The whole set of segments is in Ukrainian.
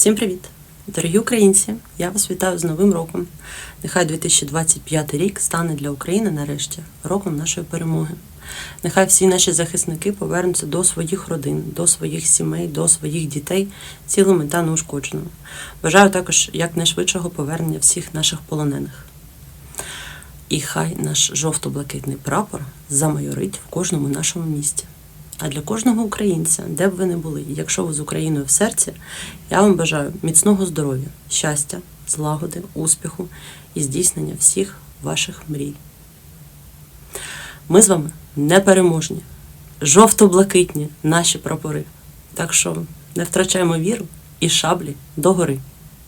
Всім привіт! Дорогі українці! Я вас вітаю з Новим роком. Нехай 2025 рік стане для України нарешті роком нашої перемоги. Нехай всі наші захисники повернуться до своїх родин, до своїх сімей, до своїх дітей цілими та неушкодженими. Бажаю також якнайшвидшого повернення всіх наших полонених. І хай наш жовто-блакитний прапор замайорить в кожному нашому місті. А для кожного українця, де б ви не були, якщо ви з Україною в серці, я вам бажаю міцного здоров'я, щастя, злагоди, успіху і здійснення всіх ваших мрій. Ми з вами непереможні, жовто-блакитні наші прапори. Так що не втрачаємо віру і шаблі догори.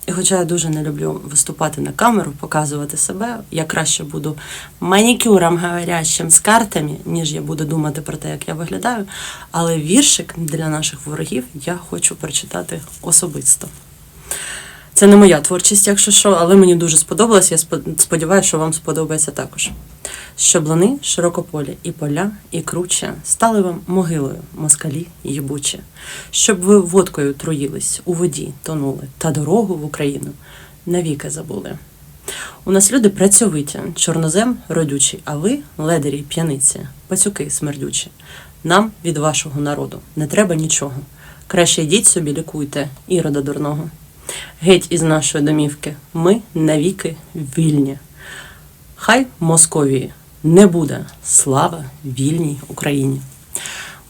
І хоча я дуже не люблю виступати на камеру, показувати себе, я краще буду манікюром говорящим з картами, ніж я буду думати про те, як я виглядаю. Але віршик для наших ворогів я хочу прочитати особисто. Це не моя творчість, якщо що, але мені дуже сподобалось. Я сподіваюся, що вам сподобається також. Щоб лани, широкополі і поля, і круче стали вам могилою, москалі їбучі, щоб ви водкою труїлись, у воді тонули, та дорогу в Україну навіки забули. У нас люди працьовиті, чорнозем родючий, а ви, ледері п'яниці, пацюки смердючі. Нам від вашого народу не треба нічого. Краще йдіть собі лікуйте, ірода дурного. Геть із нашої домівки, ми навіки вільні. Хай Московії не буде слава вільній Україні.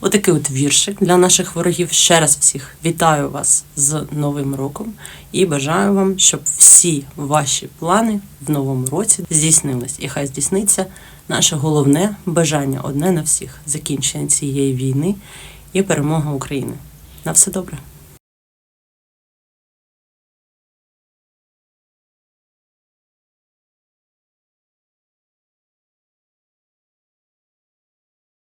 Отакий от віршик для наших ворогів. Ще раз всіх вітаю вас з Новим роком і бажаю вам, щоб всі ваші плани в новому році здійснились. І хай здійсниться наше головне бажання одне на всіх закінчення цієї війни і перемога України. На все добре.